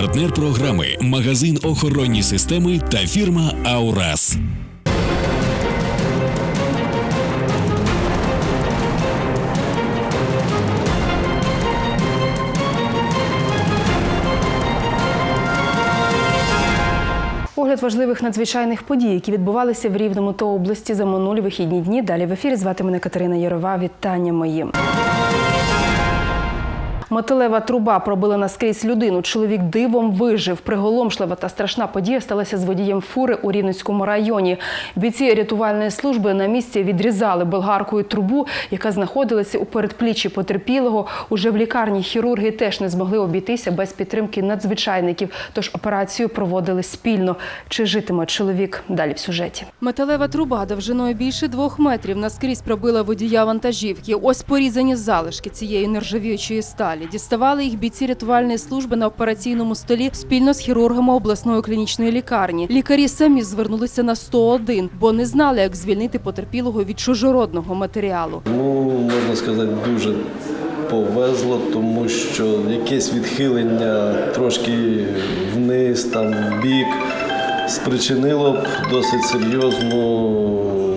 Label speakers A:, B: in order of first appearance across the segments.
A: Партнер програми магазин охоронні системи та фірма Аурас.
B: Огляд важливих надзвичайних подій, які відбувалися в Рівному та області за минулі вихідні дні. Далі в ефірі звати мене Катерина Ярова. Вітання мої. Металева труба пробила наскрізь людину. Чоловік дивом вижив. Приголомшлива та страшна подія сталася з водієм фури у Рівненському районі. Бійці рятувальної служби на місці відрізали болгаркою трубу, яка знаходилася у передпліччі потерпілого. Уже в лікарні хірурги теж не змогли обійтися без підтримки надзвичайників. Тож операцію проводили спільно. Чи житиме чоловік? Далі в сюжеті.
C: Металева труба довжиною більше двох метрів наскрізь пробила водія вантажівки. Ось порізані залишки цієї нержавіючої сталі. Діставали їх бійці рятувальної служби на операційному столі спільно з хірургами обласної клінічної лікарні. Лікарі самі звернулися на 101, бо не знали, як звільнити потерпілого від чужородного матеріалу.
D: Ну, можна сказати, дуже повезло, тому що якесь відхилення трошки вниз, там в бік спричинило б досить серйозну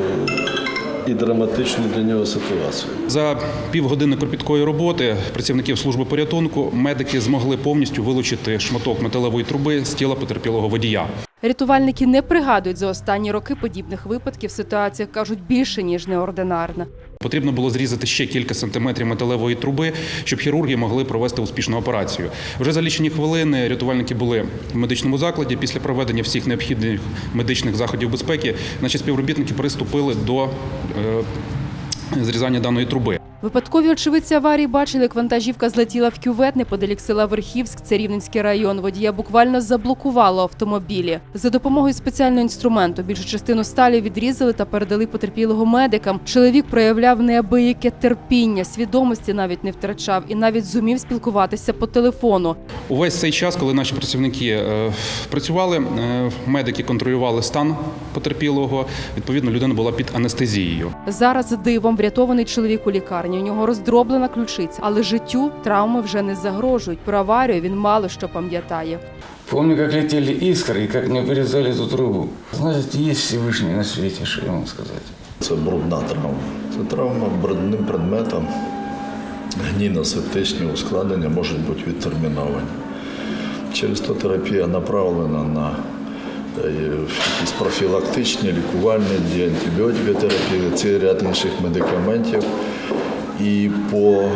D: і драматичну для нього ситуацію.
E: За півгодини кропіткої роботи працівників служби порятунку медики змогли повністю вилучити шматок металевої труби з тіла потерпілого водія.
C: Рятувальники не пригадують за останні роки подібних випадків. Ситуація кажуть більше ніж неординарна.
E: Потрібно було зрізати ще кілька сантиметрів металевої труби, щоб хірурги могли провести успішну операцію. Вже за лічені хвилини рятувальники були в медичному закладі. Після проведення всіх необхідних медичних заходів безпеки наші співробітники приступили до е, зрізання даної труби.
C: Випадкові очевидці аварії бачили, як вантажівка злетіла в кювет неподалік села Верхівськ, це Рівненський район. Водія буквально заблокувало автомобілі. За допомогою спеціального інструменту більшу частину сталі відрізали та передали потерпілого медикам. Чоловік проявляв неабияке терпіння, свідомості навіть не втрачав і навіть зумів спілкуватися по телефону.
E: Увесь цей час, коли наші працівники е, працювали, е, медики контролювали стан потерпілого. Відповідно, людина була під анестезією.
C: Зараз дивом врятований чоловік у лікарні У нього роздроблена ключиця, але життю травми вже не загрожують. Про аварію він мало що пам'ятає.
F: Помню, как летели искры и как мне вырезали эту трубу. Знаете, есть Всевышний на свете, что я вам сказать.
D: Це брудна травма. Це травма брудним предметом. Гнійно-септичні ускладнення можуть бути відтерміновані. Через то терапія направлена на е, якісь профілактичні, лікувальні дії, антибіотикотерапії, це ряд інших медикаментів. І по е,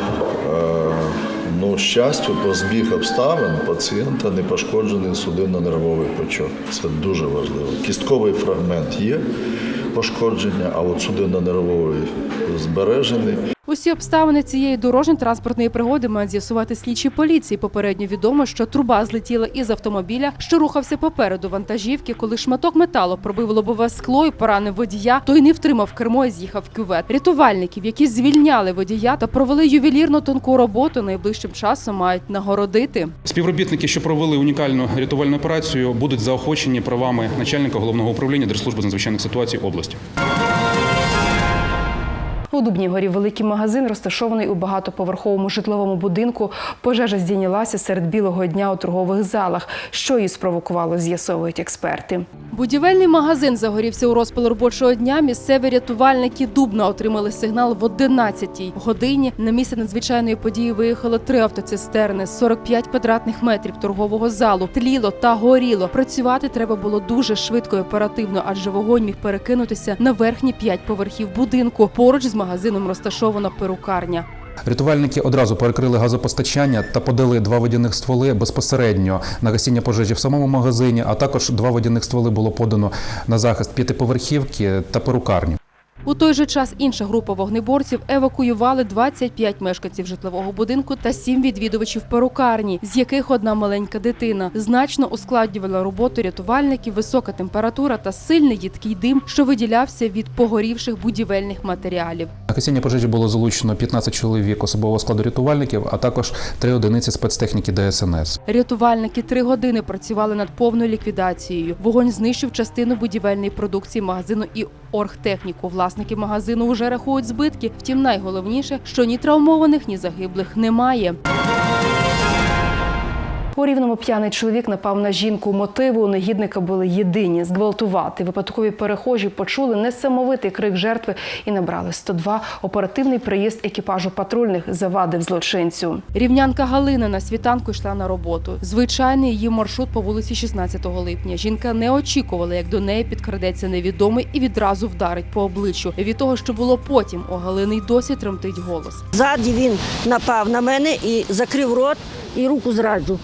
D: ну, щастю, по збіг обставин пацієнта не пошкоджений судинно-нервовий почок. Це дуже важливо. Кістковий фрагмент є пошкодження, а от судинно-нервовий збережений.
C: Усі обставини цієї дорожньо-транспортної пригоди мають з'ясувати слідчі поліції. Попередньо відомо, що труба злетіла із автомобіля, що рухався попереду вантажівки. Коли шматок металу пробив лобове скло і поранив водія, той не втримав кермо і з'їхав в кювет. Рятувальників, які звільняли водія та провели ювелірно тонку роботу, найближчим часом мають нагородити.
E: Співробітники, що провели унікальну рятувальну операцію, будуть заохочені правами начальника головного управління Держслужби з надзвичайних ситуацій області.
B: У Дубній горі великий магазин, розташований у багатоповерховому житловому будинку. Пожежа здійнялася серед білого дня у торгових залах. Що її спровокувало, з'ясовують експерти.
C: Будівельний магазин загорівся у розпал робочого дня. Місцеві рятувальники Дубна отримали сигнал в 11-й годині. На місце надзвичайної події виїхало три автоцистерни, 45 квадратних метрів торгового залу. Тліло та горіло. Працювати треба було дуже швидко і оперативно, адже вогонь міг перекинутися на верхні п'ять поверхів будинку. Поруч з магазином розташована перукарня.
E: Рятувальники одразу перекрили газопостачання та подали два водяних стволи безпосередньо на гасіння пожежі в самому магазині. А також два водяних стволи було подано на захист п'ятиповерхівки та перукарні.
C: У той же час інша група вогнеборців евакуювали 25 мешканців житлового будинку та 7 відвідувачів перукарні, з яких одна маленька дитина. Значно ускладнювала роботу рятувальників висока температура та сильний їдкий дим, що виділявся від погорівших будівельних матеріалів.
E: На гасіння пожежі було залучено 15 чоловік особового складу рятувальників, а також три одиниці спецтехніки ДСНС.
C: Рятувальники три години працювали над повною ліквідацією. Вогонь знищив частину будівельної продукції магазину і оргтехніку. Власники магазину вже рахують збитки. Втім, найголовніше, що ні травмованих, ні загиблих немає.
B: У рівному п'яний чоловік напав на жінку. Мотиви у негідника були єдині зґвалтувати. Випадкові перехожі почули несамовитий крик жертви і набрали 102. Оперативний приїзд екіпажу патрульних завадив злочинцю.
C: Рівнянка Галина на світанку йшла на роботу. Звичайний її маршрут по вулиці 16 липня. Жінка не очікувала, як до неї підкрадеться невідомий і відразу вдарить по обличчю. Від того, що було потім, у Галини й досі тремтить голос.
G: Ззаді він напав на мене і закрив рот і руку зразу.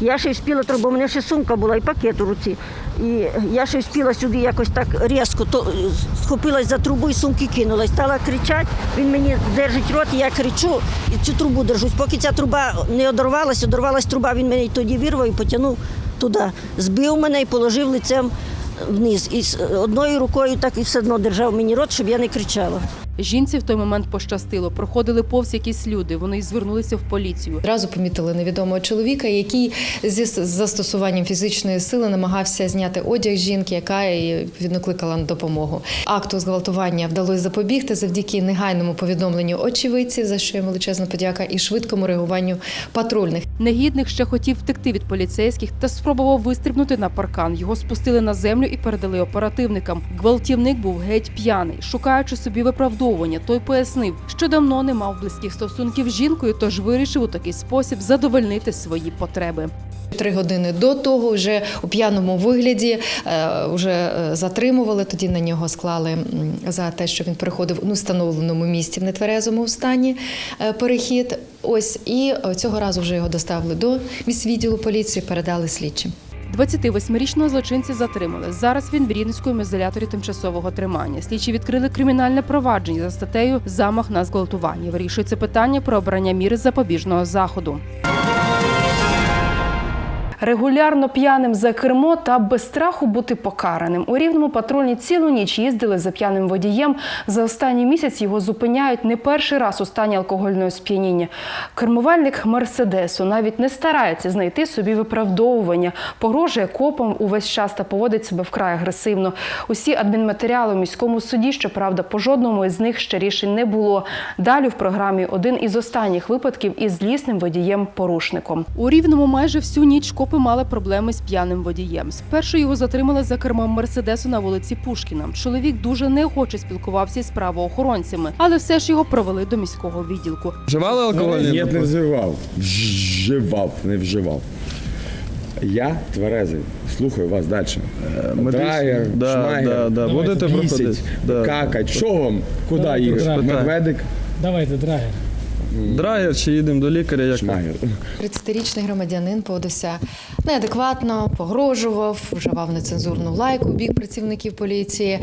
G: Я ще й трохи, бо в мене ще сумка була і пакет у руці. І я ще встигла сюди якось так різко, то е, схопилась за трубу і сумки кинула. Стала кричати, він мені держить рот, і я кричу і цю трубу держусь. Поки ця труба не одорвалася, одорвалась труба, він мене тоді вирвав і потягнув туди. Збив мене і положив лицем вниз. І з одною рукою так і все одно держав мені рот, щоб я не кричала.
C: Жінці в той момент пощастило. Проходили повз якісь люди. Вони звернулися в поліцію.
H: Одразу помітили невідомого чоловіка, який зі застосуванням фізичної сили намагався зняти одяг жінки, яка відповідно кликала на допомогу. Акту зґвалтування вдалося запобігти завдяки негайному повідомленню очевидців, за що їм величезна подяка, і швидкому реагуванню патрульних.
C: Негідник ще хотів втекти від поліцейських та спробував вистрибнути на паркан. Його спустили на землю і передали оперативникам. Гвалтівник був геть п'яний, шукаючи собі виправдовування. Той пояснив, що давно не мав близьких стосунків з жінкою, тож вирішив у такий спосіб задовольнити свої потреби.
H: Три години до того вже у п'яному вигляді е, вже е, затримували. Тоді на нього склали за те, що він переходив у встановленому місці в нетверезому стані е, перехід. Ось і цього разу вже його доставили до міськвідділу поліції, передали слідчим.
C: 28-річного злочинця затримали. Зараз він в Рівненському ізоляторі тимчасового тримання. Слідчі відкрили кримінальне провадження за статтею Замах на зґвалтування. Вирішується питання про обрання міри запобіжного заходу.
B: Регулярно п'яним за кермо та без страху бути покараним. У рівному патрульні цілу ніч їздили за п'яним водієм. За останній місяць його зупиняють не перший раз у стані алкогольного сп'яніння. Кермувальник мерседесу навіть не старається знайти собі виправдовування, погрожує копом увесь час та поводить себе вкрай агресивно. Усі адмінматеріали у міському суді, щоправда, по жодному із них ще рішень не було. Далі в програмі один із останніх випадків із злісним водієм-порушником.
C: У Рівному майже всю ніч копи мали проблеми з п'яним водієм. Спершу його затримали за кермом мерседесу на вулиці Пушкіна. Чоловік дуже неохоче спілкувався із правоохоронцями, але все ж його провели до міського відділку.
I: Вживали алкоголь?
J: Ні, не вживав. Вживав, не вживав. Я тверезий. Слухаю вас далі.
I: медичний- да,
J: шмайгер.
I: да, да. Будете
J: Бісить,
I: проходити? Да.
J: какать. Що? Куди їх? Медведик?
K: Давайте, драгер.
I: Драгер чи їдемо до лікаря? Як
J: Шмайгер.
H: 30-річний громадянин поводився неадекватно, погрожував, вживав нецензурну лайку у бік працівників поліції.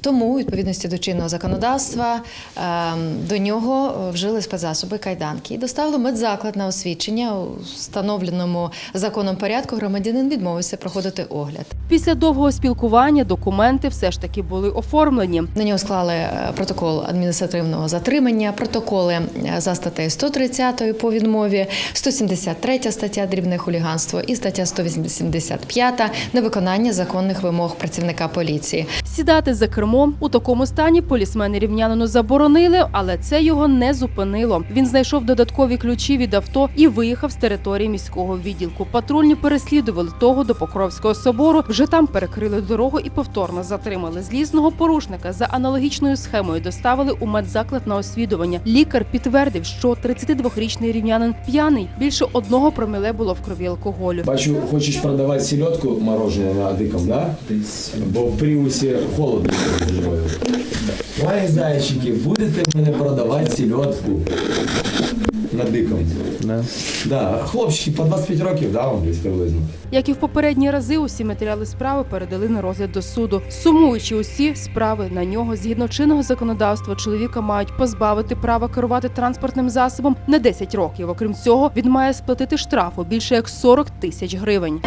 H: Тому, у відповідності до чинного законодавства, ем, до нього вжили спецзасоби кайданки і доставили медзаклад на освідчення у встановленому законом порядку. Громадянин відмовився проходити огляд.
C: Після довгого спілкування документи все ж таки були оформлені.
H: На нього склали е, протокол адміністративного затримання, протоколи е, за статтею 130 по відмові, 173 стаття дрібне хуліганство і стаття 185 невиконання законних вимог працівника поліції.
C: Сідати за кермом у такому стані полісмени рівнянину заборонили, але це його не зупинило. Він знайшов додаткові ключі від авто і виїхав з території міського відділку. Патрульні переслідували того до Покровського собору. Вже там перекрили дорогу і повторно затримали злісного порушника. За аналогічною схемою доставили у медзаклад на освідування. Лікар підтвердив, що 32-річний рівнянин п'яний. Більше одного проміле було в крові алкоголю.
K: Бачу, хочеш продавати селедку мороженое на диком, да? Бо в Пріусі холодно. Мої зайчики, будете мене продавати селедку на диком?
I: Да.
K: Да. Хлопчики по 25 років, да, вам десь приблизно.
C: Як і в попередні рази, усі матеріали справи передали на розгляд до суду. Сумуючи усі справи на нього, згідно чинного законодавства, чоловіка мають позбавити права керувати транспортним засобом на 10 років. Окрім цього, він має сплатити штрафу більше як 40 тисяч гривень.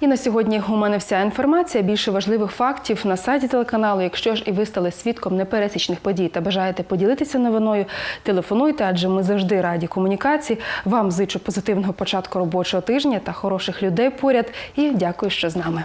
B: І на сьогодні у мене вся інформація. Більше важливих фактів на сайті телеканалу. Якщо ж і ви стали свідком непересічних подій та бажаєте поділитися новиною, телефонуйте, адже ми завжди раді комунікації. Вам зичу позитивного початку робочого тижня та хороших людей поряд. І дякую, що з нами.